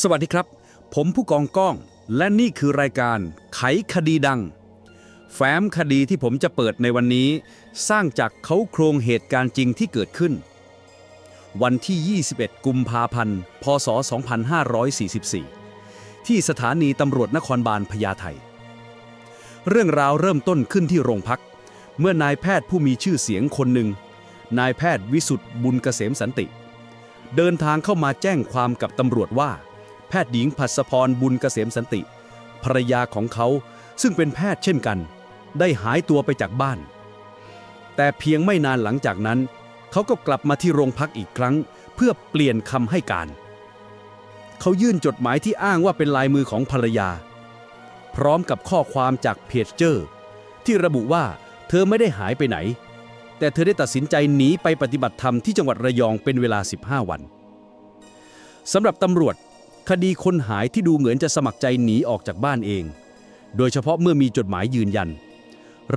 สวัสดีครับ ผมผู้กองก้อง และนี่คือรายการไขคดีดัง แฟ้มคดีที่ผมจะเปิดในวันนี้ สร้างจากเขาโครงเหตุการณ์จริงที่เกิดขึ้น วันที่ 21 กุมภาพันธ์ พศ 2544 ที่สถานีตำรวจนครบาลพญาไทเรื่องราวเริ่มต้นขึ้นที่โรงพัก เมื่อนายแพทย์ผู้มีชื่อเสียงคนหนึ่ง นายแพทย์วิสุทธ์บุญเกษมสันติ เดินทางเข้ามาแจ้งความกับตำรวจว่า แพทย์หญิงพัสพรบุญเกษมสันติ ภรรยาของเขาซึ่งเป็นแพทย์เช่นกัน ได้หายตัวไปจากบ้าน แต่เพียงไม่นานหลังจากนั้น เขาก็กลับมาที่โรงพักอีกครั้ง เพื่อเปลี่ยนคำให้การ เขายื่นจดหมายที่อ้างว่าเป็นลายมือของภรรยา พร้อมกับข้อความจากเพจเจอร์ที่ระบุว่าเธอไม่ได้หายไปไหน แต่เธอได้ตัดสินใจหนีไปปฏิบัติธรรมที่จังหวัดระยองเป็นเวลา 15 วันสำหรับตำรวจ คดีคนหายที่ดูเหมือนจะสมัครใจหนีออกจากบ้านเอง โดยเฉพาะเมื่อมีจดหมายยืนยัน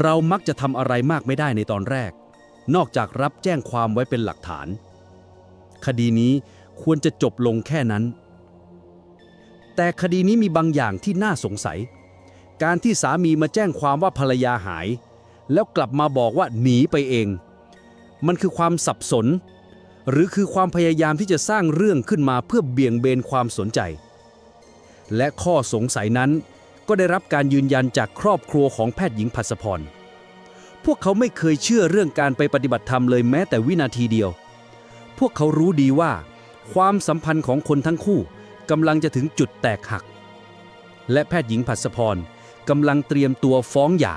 เรามักจะทำอะไรมากไม่ได้ในตอนแรก นอกจากรับแจ้งความไว้เป็นหลักฐาน คดีนี้ควรจะจบลงแค่นั้น แต่คดีนี้มีบางอย่างที่น่าสงสัย การที่สามีมาแจ้งความว่าภรรยาหาย แล้วกลับมาบอกว่าหนีไปเอง มันคือความสับสน หรือคือความพยายามที่จะสร้างเรื่องขึ้นมาเพื่อเบี่ยงเบนความสนใจ และข้อสงสัยนั้นก็ได้รับการยืนยันจากครอบครัวของแพทย์หญิงภัสพร พวกเขาไม่เคยเชื่อเรื่องการไปปฏิบัติธรรมเลยแม้แต่วินาทีเดียว พวกเขารู้ดีว่า ความสัมพันธ์ของคนทั้งคู่กำลังจะถึงจุดแตกหัก และแพทย์หญิงภัสพรกำลังเตรียมตัวฟ้องหย่า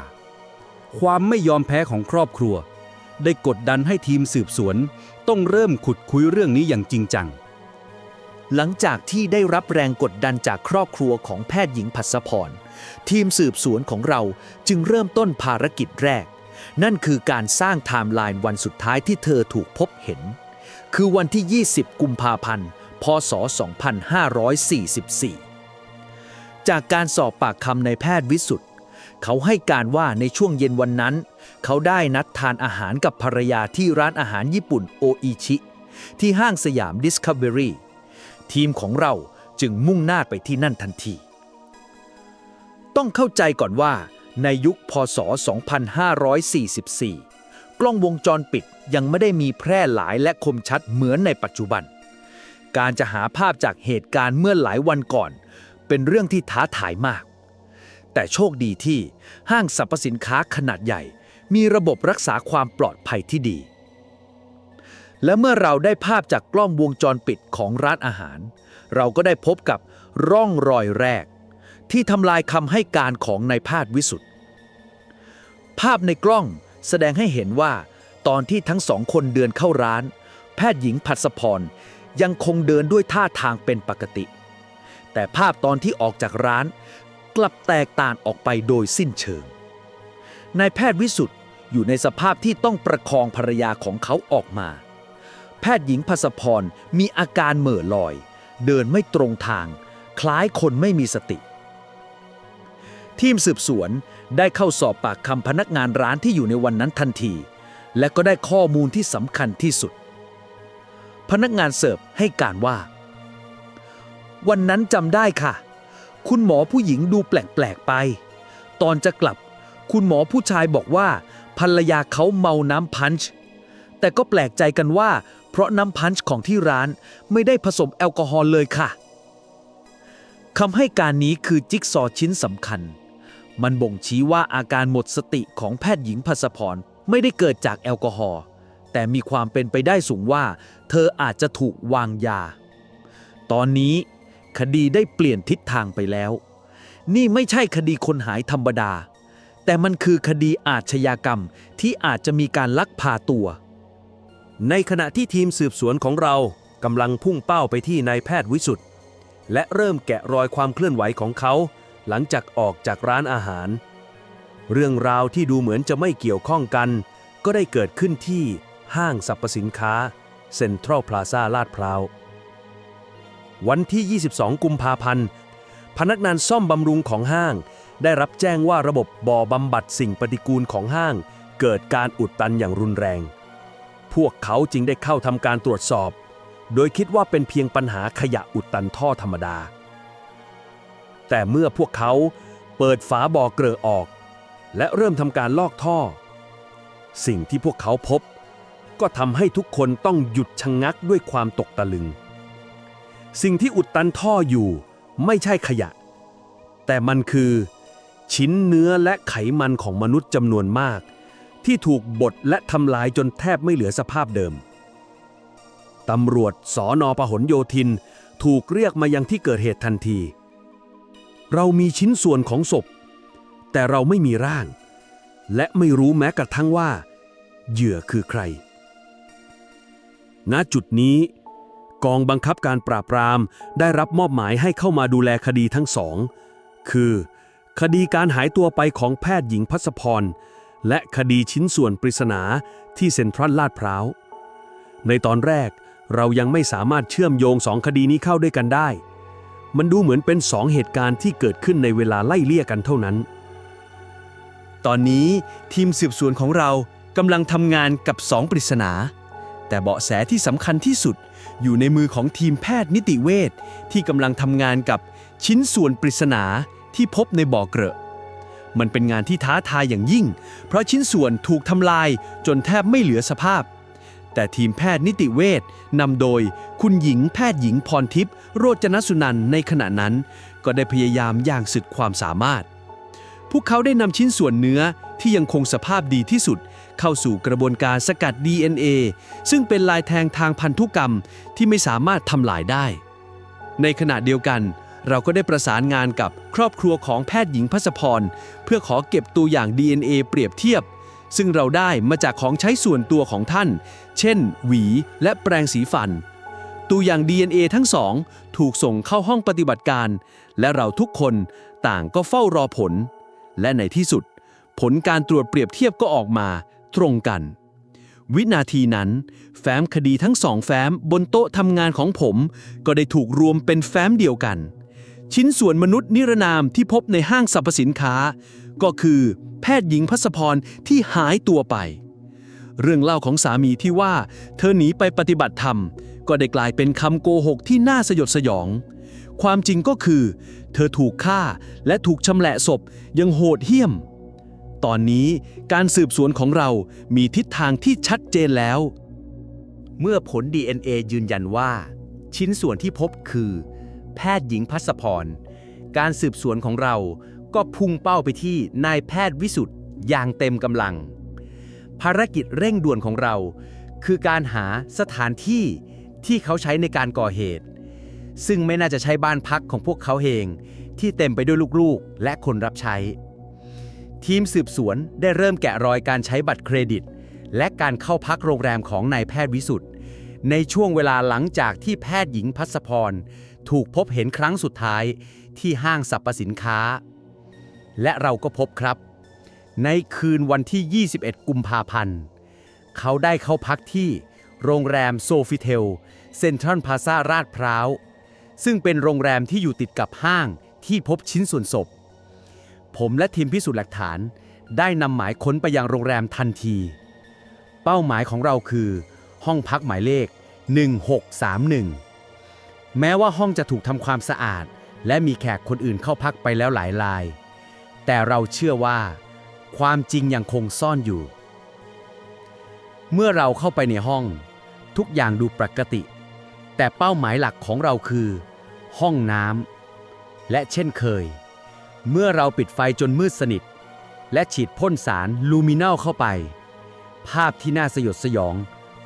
ความไม่ยอมแพ้ของครอบครัว ได้กดดันให้ทีมสืบสวน ต้องเริ่มขุดคุยเรื่องนี้อย่างจริงจัง หลังจากที่ได้รับแรงกดดันจากครอบครัวของแพทย์หญิงพัสพร ทีมสืบสวนของเราจึงเริ่มต้นภารกิจแรก นั่นคือการสร้างไทม์ไลน์วันสุดท้ายที่เธอถูกพบเห็น คือวันที่ 20 กุมภาพันธ์ พศ 2544 จากการสอบปากคำในแพทย์วิสุทธ์ เขาให้การว่าในช่วงเย็นวันนั้น เขาได้นัดทานอาหารกับภรรยาที่ร้านอาหารญี่ปุ่นโออิชิ ที่ห้างสยามดิสคัฟเวอรี่ทีมของเราจึงมุ่งหน้าไปที่นั่นทันที ต้องเข้าใจก่อนว่า ในยุคพศ 2544 กล้องวงจรปิดยังไม่ได้มีแพร่หลายและคมชัดเหมือนในปัจจุบัน การจะหาภาพจากเหตุการณ์เมื่อหลายวันก่อน เป็นเรื่องที่ท้าทายมาก แต่โชคดีที่ห้างสรรพสินค้าขนาดใหญ่ มีระบบรักษาความปลอดภัยที่ดี และเมื่อเราได้ภาพจากกล้องวงจรปิดของร้านอาหาร เราก็ได้พบกับร่องรอยแรก ที่ทำลายคำให้การของนายแพทย์วิสุทธ์ภาพในกล้องแสดงให้เห็นว่า ตอนที่ทั้งสองคนเดินเข้าร้าน แพทย์หญิงพัสพรยังคงเดินด้วยท่าทางเป็นปกติ แต่ภาพตอนที่ออกจากร้าน กลับแตกต่างออกไปโดยสิ้นเชิง นายแพทย์วิสุทธ์อยู่ในสภาพที่ต้องประคองภรรยาของเขาออกมา แพทย์หญิงพัสพรมีอาการเหม่อลอย เดินไม่ตรงทาง คล้ายคนไม่มีสติ ทีมสืบสวนได้เข้าสอบปากคำพนักงานร้านที่อยู่ในวันนั้นทันที และก็ได้ข้อมูลที่สำคัญที่สุด พนักงานเสิร์ฟให้การว่า วันนั้นจำได้ค่ะ คุณหมอผู้หญิงดูแปลกๆไป ตอนจะกลับ คุณหมอผู้ชายบอกว่า ภรรยาเขาเมาน้ำพันช์แต่ก็แปลกใจกันว่า เพราะน้ำพันช์ของที่ร้านไม่ได้ผสมแอลกอฮอล์เลยค่ะคำให้การนี้คือจิ๊กซอชิ้นสำคัญ มันบ่งชี้ว่าอาการหมดสติของแพทย์หญิงพัสพรไม่ได้เกิดจากแอลกอฮอล์แต่มีความเป็นไปได้สูงว่า เธออาจจะถูกวางยา ตอนนี้ คดีได้เปลี่ยนทิศทางไปแล้ว นี่ไม่ใช่คดีคนหายธรรมดา แต่มันคือคดีอาชญากรรมที่อาจจะมีการลักพาตัว ในขณะที่ทีมสืบสวนของเรากำลังพุ่งเป้าไปที่นายแพทย์วิสุทธ์และเริ่มแกะรอยความเคลื่อนไหวของเขา หลังจากออกจากร้านอาหาร เรื่องราวที่ดูเหมือนจะไม่เกี่ยวข้องกัน ก็ได้เกิดขึ้นที่ห้างสรรพสินค้าเซ็นทรัลพลาซาลาดพร้าว วันที่ 22 กุมภาพันธ์ พนักงานซ่อมบำรุงของห้าง ได้รับแจ้งว่าระบบบ่อบำบัดสิ่งปฏิกูลของห้าง เกิดการอุดตันอย่างรุนแรง พวกเขาจึงได้เข้าทำการตรวจสอบ โดยคิดว่าเป็นเพียงปัญหาขยะอุดตันท่อธรรมดา แต่เมื่อพวกเขาเปิดฝาบ่อเกลอออก และเริ่มทำการลอกท่อ สิ่งที่พวกเขาพบ ก็ทำให้ทุกคนต้องหยุดชะงงักด้วยความตกตะลึง สิ่งที่อุดตันท่ออยู่ไม่ใช่ขยะ แต่มันคือ ชิ้นเนื้อและไขมันของมนุษย์จำนวนมาก ที่ถูกบดและทำลายจนแทบไม่เหลือสภาพเดิมตำรวจสอนอพหลโยธินถูกเรียกมายังที่เกิดเหตุทันที เรามีชิ้นส่วนของศพ แต่เราไม่มีร่าง และไม่รู้แม้กระทั่งว่า เหยื่อคือใคร ณจุดนี้ กองบังคับการปราบปราม ได้รับมอบหมายให้เข้ามาดูแลคดีทั้งสอง คือ คดีการหายตัวไปของแพทย์หญิงพัสพร และคดีชิ้นส่วนปริศนาที่เซ็นทรัลลาดพร้าว ในตอนแรกเรายังไม่สามารถเชื่อมโยงสองคดีนี้เข้าด้วยกันได้ มันดูเหมือนเป็นสองเหตุการณ์ที่เกิดขึ้นในเวลาไล่เลี่ยกันเท่านั้น ตอนนี้ทีมสืบสวนของเรากำลังทำงานกับสองปริศนา แต่เบาะแสที่สำคัญที่สุด อยู่ในมือของทีมแพทย์นิติเวชที่กำลังทำงานกับชิ้นส่วนปริศนาที่พบในบ่อเกลอะมันเป็นงานที่ท้าทายอย่างยิ่ง เพราะชิ้นส่วนถูกทำลายจนแทบไม่เหลือสภาพ แต่ทีมแพทย์นิติเวชนำโดยคุณหญิงแพทย์หญิงพรทิพย์โรจนสุนันในขณะนั้น ก็ได้พยายามอย่างสุดความสามารถ พวกเขาได้นำชิ้นส่วนเนื้อที่ยังคงสภาพดีที่สุด เข้าสู่กระบวนการสกัด DNA ซึ่งเป็นลายแทงทางพันธุกรรมที่ไม่สามารถทำลายได้ ในขณะเดียวกัน เราก็ได้ประสานงานกับครอบครัวของแพทย์หญิงพัสพร เพื่อขอเก็บตัวอย่าง DNA เปรียบเทียบ ซึ่งเราได้มาจากของใช้ส่วนตัวของท่าน เช่น หวี และแปรงสีฟันตัวอย่าง DNA ทั้งสองถูกส่งเข้าห้องปฏิบัติการ และเราทุกคนต่างก็เฝ้ารอผล และในที่สุด ผลการตรวจเปรียบเทียบก็ออกมา ตรงกัน วินาทีนั้น แฟ้มคดีทั้งสองแฟ้มบนโต๊ะทำงานของผม ก็ได้ถูกรวมเป็นแฟ้มเดียวกัน ชิ้นส่วนมนุษย์นิรนามที่พบในห้างสรรพสินค้า ก็คือแพทย์หญิงพัสพรที่หายตัวไป เรื่องเล่าของสามีที่ว่า เธอหนีไปปฏิบัติธรรม ก็ได้กลายเป็นคำโกหกที่น่าสยดสยองความจริงก็คือ เธอถูกฆ่าและถูกชำแหละศพยังโหดเหี้ยม ตอนนี้การสืบสวนของเรามีทิศทางที่ชัดเจนแล้ว เมื่อผล DNA ยืนยันว่า ชิ้นส่วนที่พบคือ แพทย์หญิงพัสพร การสืบสวนของเราก็พุ่งเป้าไปที่นายแพทย์วิสุทธ์อย่างเต็มกำลัง ภารกิจเร่งด่วนของเรา คือการหาสถานที่ที่เขาใช้ในการก่อเหตุ ซึ่งไม่น่าจะใช่บ้านพักของพวกเขาเอง ที่เต็มไปด้วยลูกๆ และคนรับใช้ ทีมสืบสวนได้เริ่มแกะรอยการใช้บัตรเครดิต และการเข้าพักโรงแรมของนายแพทย์วิสุทธ์ในช่วงเวลาหลังจากที่แพทย์หญิงพัสพร ถูกพบเห็นครั้งสุดท้ายที่ห้างสรรพสินค้า และเราก็พบครับ ในคืนวันที่ 21 กุมภาพันธ์ เขาได้เข้าพักที่โรงแรมโซฟิเทลเซ็นทรัลพาซาราดพร้าว ซึ่งเป็นโรงแรมที่อยู่ติดกับห้างที่พบชิ้นส่วนศพ ผมและทีมพิสูจน์หลักฐาน ได้นำหมายค้นไปยังโรงแรมทันที เป้าหมายของเราคือ ห้องพักหมายเลข 1631 แม้ว่าห้องจะถูกทำความสะอาด และมีแขกคนอื่นเข้าพักไปแล้วหลายราย แต่เราเชื่อว่า ความจริงยังคงซ่อนอยู่ เมื่อเราเข้าไปในห้อง ทุกอย่างดูปกติ แต่เป้าหมายหลักของเราคือ ห้องน้ำและเช่นเคย เมื่อเราปิดไฟจนมืดสนิท และฉีดพ่นสารลูมินัลเข้าไป ภาพที่น่าสยดสยอง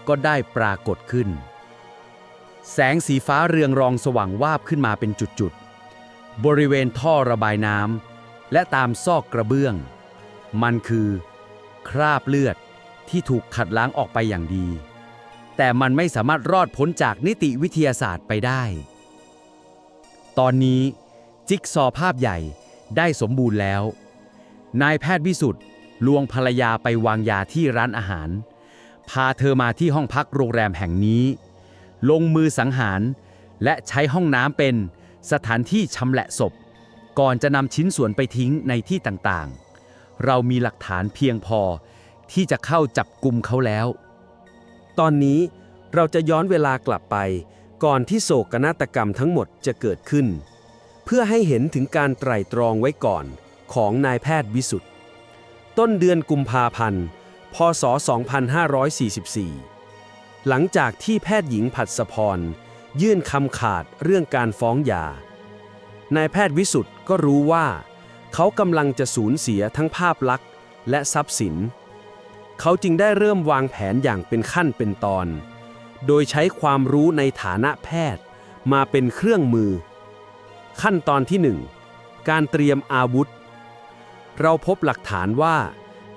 ก็ได้ปรากฏขึ้น แสงสีฟ้าเรืองรองสว่างวาบขึ้นมาเป็นจุดๆ บริเวณท่อระบายน้ำและตามซอกกระเบื้อง มันคือ คราบเลือดที่ถูกขัดล้างออกไปอย่างดี แต่มันไม่สามารถรอดพ้นจากนิติวิทยาศาสตร์ไปได้ ตอนนี้จิ๊กซอว์ภาพใหญ่ ได้สมบูรณ์แล้ว นายแพทย์วิสุทธ์ลวงภรรยาไปวางยาที่ร้านอาหาร พาเธอมาที่ห้องพักโรงแรมแห่งนี้ ลงมือสังหาร และใช้ห้องน้ำเป็นสถานที่ชำแหละศพ ก่อนจะนำชิ้นส่วนไปทิ้งในที่ต่างๆ เรามีหลักฐานเพียงพอที่จะเข้าจับกลุ่มเขาแล้ว ตอนนี้เราจะย้อนเวลากลับไป ก่อนที่โศกนาฏกรรมทั้งหมดจะเกิดขึ้น พื่อให้เห็นถึงการไตร่ตรองไว้ก่อนของนายแพทย์วิสุทธ์ต้นเดือนกุมภาพันธ์ พศ 2544 หลังจากที่แพทย์หญิงผัดสพร ยื่นคำขาดเรื่องการฟ้องหย่านายแพทย์วิสุทธ์ก็รู้ว่า เขากำลังจะสูญเสียทั้งภาพลักษณ์และทรัพย์สิน เขาจึงได้เริ่มวางแผนอย่างเป็นขั้นเป็นตอน โดยใช้ความรู้ในฐานะแพทย์มาเป็นเครื่องมือ ขั้นตอนที่ 1 การเตรียมอาวุธ เราพบหลักฐานว่า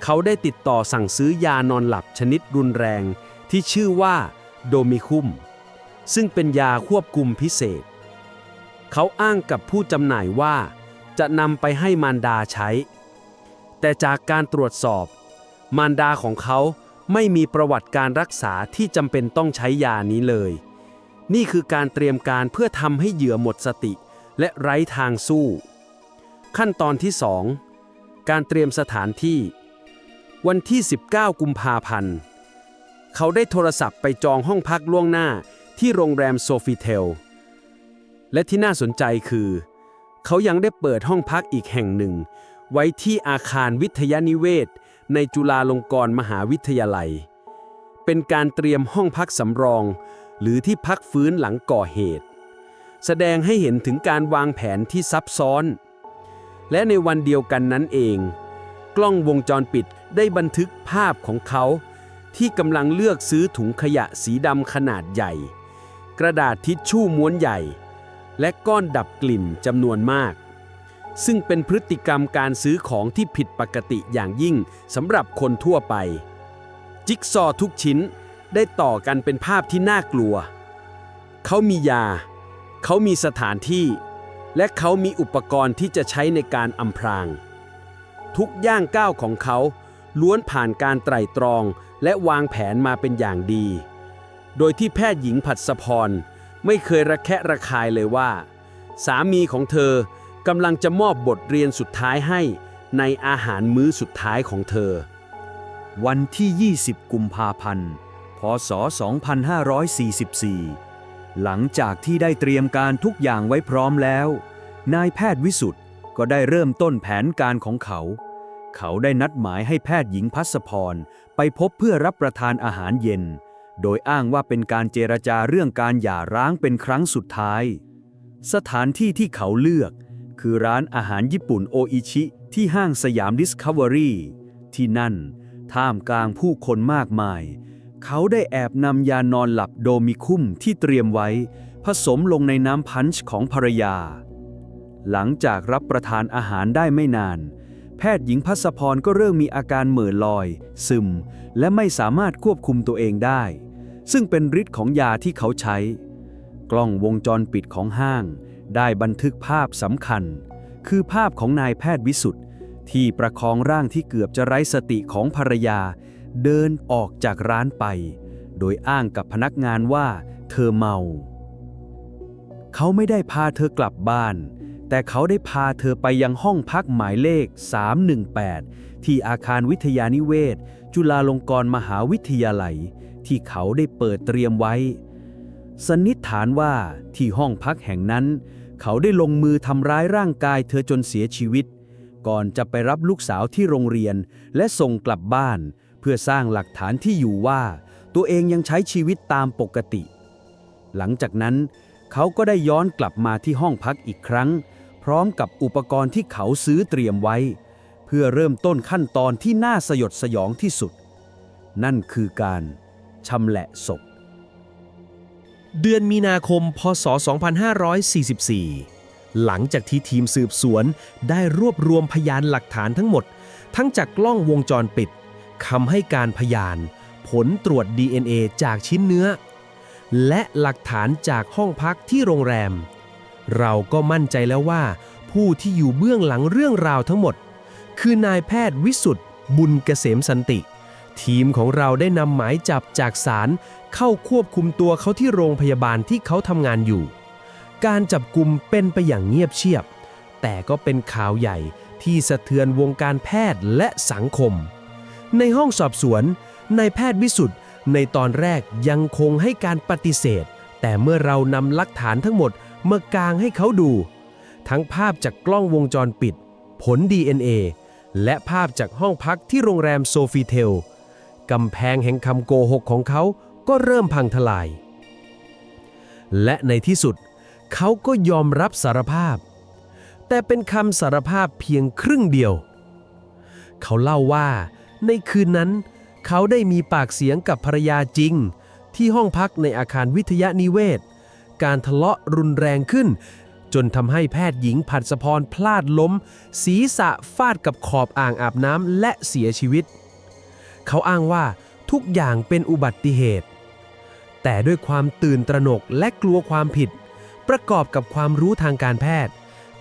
เขาได้ติดต่อสั่งซื้อยานอนหลับชนิดรุนแรง ที่ชื่อว่าโดมิคุม ซึ่งเป็นยาควบคุมพิเศษ เขาอ้างกับผู้จำหน่ายว่า จะนำไปให้มารดาใช้ แต่จากการตรวจสอบ มารดาของเขาไม่มีประวัติการรักษาที่จำเป็นต้องใช้ยานี้เลย นี่คือการเตรียมการเพื่อทำให้เหยื่อหมดสติ และไร้ทางสู้ ขั้นตอนที่ 2 การเตรียมสถานที่ วันที่ 19 กุมภาพันธ์ เขาได้โทรศัพท์ไปจองห้องพักล่วงหน้าที่โรงแรมโซฟิเทล และที่น่าสนใจคือ เขายังได้เปิดห้องพักอีกแห่งหนึ่ง ไว้ที่อาคารวิทยานิเวศ ในจุฬาลงกรณ์มหาวิทยาลัย เป็นการเตรียมห้องพักสำรอง หรือที่พักฟื้นหลังก่อเหตุ แสดงให้เห็นถึงการวางแผนที่ซับซ้อน และในวันเดียวกันนั้นเอง กล้องวงจรปิดได้บันทึกภาพของเขา ที่กำลังเลือกซื้อถุงขยะสีดำขนาดใหญ่ กระดาษทิชชู่ม้วนใหญ่ และก้อนดับกลิ่นจำนวนมาก ซึ่งเป็นพฤติกรรมการซื้อของที่ผิดปกติอย่างยิ่งสำหรับคนทั่วไป จิ๊กซอทุกชิ้นได้ต่อกันเป็นภาพที่น่ากลัว เขามียา เขามีสถานที่ และเขามีอุปกรณ์ที่จะใช้ในการอำพราง ทุกย่างก้าวของเขาล้วนผ่านการไตร่ตรองและวางแผนมาเป็นอย่างดี โดยที่แพทย์หญิงผัดสพร ไม่เคยระแคะระคายเลยว่า สามีของเธอกำลังจะมอบบทเรียนสุดท้ายให้ในอาหารมื้อสุดท้ายของเธอ วันที่ 20 กุมภาพันธ์ พศ 2544 หลังจากที่ได้เตรียมการทุกอย่างไว้พร้อมแล้ว นายแพทย์วิสุทธ์ก็ได้เริ่มต้นแผนการของเขา เขาได้นัดหมายให้แพทย์หญิงพัสพร ไปพบเพื่อรับประทานอาหารเย็น โดยอ้างว่าเป็นการเจรจาเรื่องการหย่าร้างเป็นครั้งสุดท้าย สถานที่ที่เขาเลือก คือร้านอาหารญี่ปุ่นโออิชิที่ห้างสยามดิสคัฟเวอรี่ที่นั่น ท่ามกลางผู้คนมากมาย เขาได้แอบนำยานอนหลับโดมิคุ้มที่เตรียมไว้ ผสมลงในน้ำพันช์ของภรรยา หลังจากรับประทานอาหารได้ไม่นาน แพทย์หญิงพัสพรก็เริ่มมีอาการเหม่อลอย ซึม และไม่สามารถควบคุมตัวเองได้ ซึ่งเป็นฤทธิ์ของยาที่เขาใช้ กล้องวงจรปิดของห้าง ได้บันทึกภาพสำคัญ คือภาพของนายแพทย์วิสุทธ์ที่ประคองร่างที่เกือบจะไร้สติของภรรยา เดินออกจากร้านไป โดยอ้างกับพนักงานว่าเธอเมา เขาไม่ได้พาเธอกลับบ้าน แต่เขาได้พาเธอไปยังห้องพักหมายเลข 318 ที่อาคารวิทยานิเวศ จุฬาลงกรณ์มหาวิทยาลัย ที่เขาได้เปิดเตรียมไว้ สันนิษฐานว่าที่ห้องพักแห่งนั้น เขาได้ลงมือทำร้ายร่างกายเธอจนเสียชีวิตก่อนจะไปรับลูกสาวที่โรงเรียนและส่งกลับบ้าน เพื่อสร้างหลักฐานที่อยู่ว่า ตัวเองยังใช้ชีวิตตามปกติ หลังจากนั้น เขาก็ได้ย้อนกลับมาที่ห้องพักอีกครั้ง พร้อมกับอุปกรณ์ที่เขาซื้อเตรียมไว้ เพื่อเริ่มต้นขั้นตอนที่น่าสยดสยองที่สุด นั่นคือการชำแหละศพเดือนมีนาคม พศ 2544 หลังจากที่ทีมสืบสวนได้รวบรวมพยานหลักฐานทั้งหมด ทั้งจากกล้องวงจรปิด คำให้การพยาน ผลตรวจ DNA จากชิ้นเนื้อ และหลักฐานจากห้องพักที่โรงแรม เราก็มั่นใจแล้วว่า ผู้ที่อยู่เบื้องหลังเรื่องราวทั้งหมด คือนายแพทย์วิสุทธ์บุญเกษมสันติ ทีมของเราได้นำหมายจับจากศาลเข้าควบคุมตัวเขาที่โรงพยาบาลที่เขาทำงานอยู่ การจับกลุ่มเป็นไปอย่างเงียบเชียบ แต่ก็เป็นข่าวใหญ่ที่สะเทือนวงการแพทย์และสังคม ในห้องสอบสวนนายแพทย์วิสุทธ์ในตอนแรกยังคงให้การปฏิเสธ แต่เมื่อเรานำหลักฐานทั้งหมดมากางให้เขาดู ทั้งภาพจากกล้องวงจรปิด ผล DNA และภาพจากห้องพักที่โรงแรมโซฟีเทลกำแพงแห่งคำโกหกของเขาก็เริ่มพังทลาย และในที่สุด เขาก็ยอมรับสารภาพ แต่เป็นคำสารภาพเพียงครึ่งเดียว เขาเล่าว่า ในคืนนั้น เขาได้มีปากเสียงกับภรรยาจริง ที่ห้องพักในอาคารวิทยานิเวศ การทะเลาะรุนแรงขึ้น จนทำให้แพทย์หญิงผัดสะพรพลาดล้ม ศีรษะฟาดกับขอบอ่างอาบน้ำและเสียชีวิต เขาอ้างว่าทุกอย่างเป็นอุบัติเหตุ แต่ด้วยความตื่นตระหนกและกลัวความผิด ประกอบกับความรู้ทางการแพทย์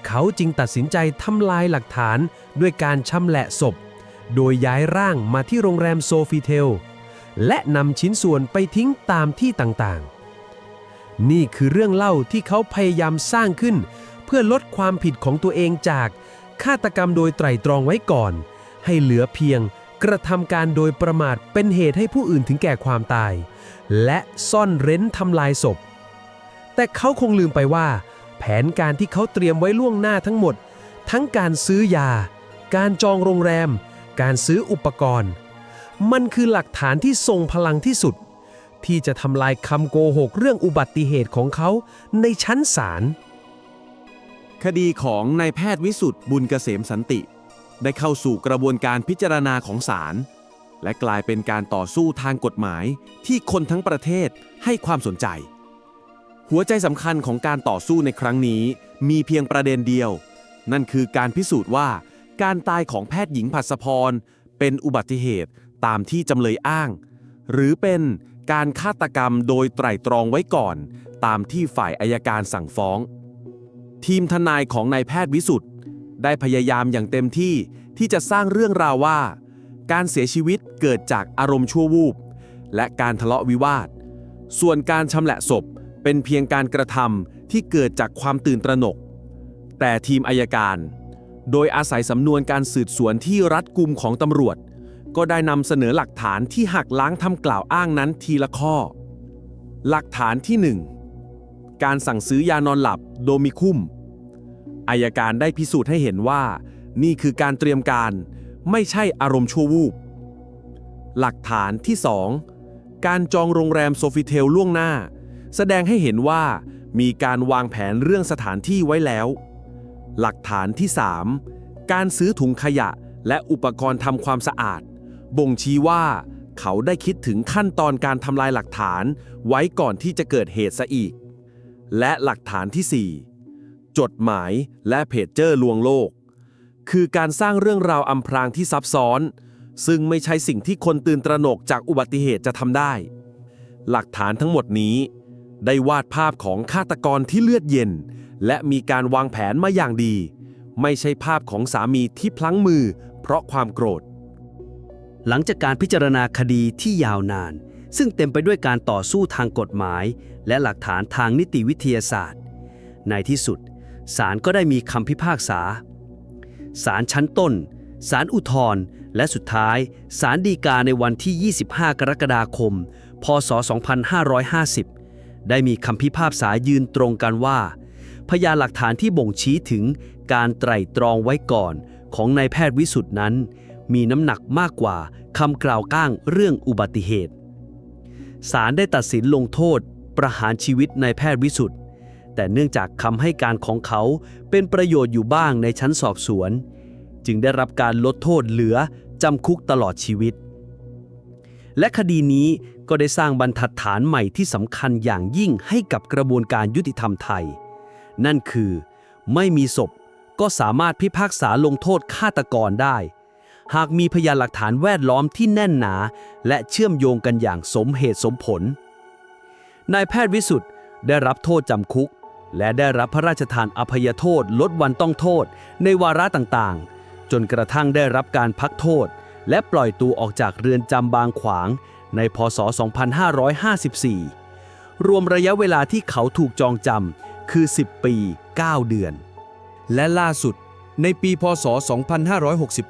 เขาจึงตัดสินใจทำลายหลักฐานด้วยการชำแหละศพ โดยย้ายร่างมาที่โรงแรมโซฟีเทล และนำชิ้นส่วนไปทิ้งตามที่ต่างๆ นี่คือเรื่องเล่าที่เขาพยายามสร้างขึ้น เพื่อลดความผิดของตัวเองจากฆาตกรรมโดยไตร่ตรองไว้ก่อน ให้เหลือเพียงกระทำการโดยประมาทเป็นเหตุให้ผู้อื่นถึงแก่ความตาย และซ่อนเร้นทำลายศพ แต่เขาคงลืมไปว่า แผนการที่เขาเตรียมไว้ล่วงหน้าทั้งหมด ทั้งการซื้อยา การจองโรงแรม การซื้ออุปกรณ์ มันคือหลักฐานที่ทรงพลังที่สุด ที่จะทำลายคำโกหกเรื่องอุบัติเหตุของเขาในชั้นศาลคดีของนายแพทย์วิสุทธ์บุญเกษมสันติ ได้เข้าสู่กระบวนการพิจารณาของศาลและกลายเป็นการต่อสู้ทางกฎหมายที่คนทั้งประเทศให้ความสนใจ หัวใจสำคัญของการต่อสู้ในครั้งนี้ มีเพียงประเด็นเดียว นั่นคือการพิสูจน์ว่า การตายของแพทย์หญิงผัสพร เป็นอุบัติเหตุตามที่จำเลยอ้าง หรือเป็นการฆาตกรรมโดยไตร่ตรองไว้ก่อน ตามที่ฝ่ายอายการสั่งฟ้อง ทีมทนายของนายแพทย์วิสุทธ์ได้พยายามอย่างเต็มที่ที่จะสร้างเรื่องราวว่า การเสียชีวิตเกิดจากอารมณ์ชั่ววูบ และการทะเลาะวิวาท ส่วนการชำละศพเป็นเพียงการกระทำที่เกิดจากความตื่นตระหนก แต่ทีมอายการ โดยอาศัยสำนวนการสืบสวนที่รัดกุมของตำรวจ ก็ได้นำเสนอหลักฐานที่หักล้างทำกล่าวอ้างนั้นทีละข้อ หลักฐานที่ 1 การสั่งซื้อยานอนหลับโดมิคุมอายการได้พิสูจน์ให้เห็นว่า นี่คือการเตรียมการ ไม่ใช่อารมณ์ชั่ววูบ หลักฐานที่ 2 การจองโรงแรมโซฟิเทลล่วงหน้า แสดงให้เห็นว่ามีการวางแผนเรื่องสถานที่ไว้แล้ว หลักฐานที่ 3 การซื้อถุงขยะและอุปกรณ์ทำความสะอาด บ่งชี้ว่าเขาได้คิดถึงขั้นตอนการทำลายหลักฐานไว้ก่อนที่จะเกิดเหตุซะอีก และหลักฐานที่ 4 จดหมายและเพจเจอร์ลวงโลก คือการสร้างเรื่องราวอำพรางที่ซับซ้อน ซึ่งไม่ใช่สิ่งที่คนตื่นตระหนกจากอุบัติเหตุจะทำได้ หลักฐานทั้งหมดนี้ ได้วาดภาพของฆาตกรที่เลือดเย็น และมีการวางแผนมาอย่างดี ไม่ใช่ภาพของสามีที่พลั้งมือ เพราะความโกรธ หลังจากการพิจารณาคดีที่ยาวนาน ซึ่งเต็มไปด้วยการต่อสู้ทางกฎหมาย และหลักฐานทางนิติวิทยาศาสตร์ ในที่สุดศาลก็ได้มีคำพิพากษาศาลชั้นต้นศาลอุทธรณ์และสุดท้ายศาลฎีกาในวันที่ 25 กรกฎาคม พศ 2550 ได้มีคำพิพากษายืนตรงกันว่า พยานหลักฐานที่บ่งชี้ถึงการไตร่ตรองไว้ก่อนของนายแพทย์วิสุทธ์นั้น มีน้ำหนักมากกว่าคำกล่าวก้างเรื่องอุบัติเหตุศาลได้ตัดสินลงโทษ ประหารชีวิตนายแพทย์วิสุทธ์แต่เนื่องจากคำให้การของเขาเป็นประโยชน์อยู่บ้างในชั้นสอบสวน จึงได้รับการลดโทษเหลือจำคุกตลอดชีวิต และคดีนี้ก็ได้สร้างบรรทัดฐานใหม่ที่สำคัญอย่างยิ่งให้กับกระบวนการยุติธรรมไทย นั่นคือ ไม่มีศพก็สามารถพิพากษาลงโทษฆาตกรได้ หากมีพยานหลักฐานแวดล้อมที่แน่นหนา และเชื่อมโยงกันอย่างสมเหตุสมผล นายแพทย์วิสุทธ์ได้รับโทษจำคุก และได้รับพระราชทานอภัยโทษลดวันต้องโทษ ในวาระต่างๆ จนกระทั่งได้รับการพักโทษ และปล่อยตัวออกจากเรือนจำบางขวางในพศ 2554 รวมระยะเวลาที่เขาถูกจองจำ คือ 10 ปี 9 เดือน และล่าสุดในปีพศ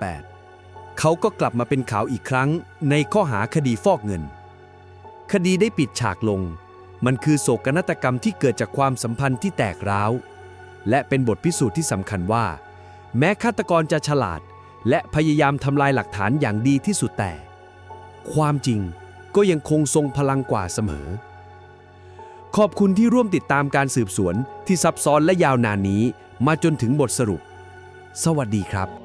2568 เขาก็กลับมาเป็นข่าวอีกครั้งในข้อหาคดีฟอกเงิน คดีได้ปิดฉากลง มันคือโศกนาฏกรรมที่เกิดจากความสัมพันธ์ที่แตกร้าว และเป็นบทพิสูจน์ที่สำคัญว่า แม้ฆาตกรจะฉลาด และพยายามทำลายหลักฐานอย่างดีที่สุดแต่ ความจริงก็ยังคงทรงพลังกว่าเสมอ ขอบคุณที่ร่วมติดตามการสืบสวนที่ซับซ้อนและยาวนานนี้ มาจนถึงบทสรุป สวัสดีครับ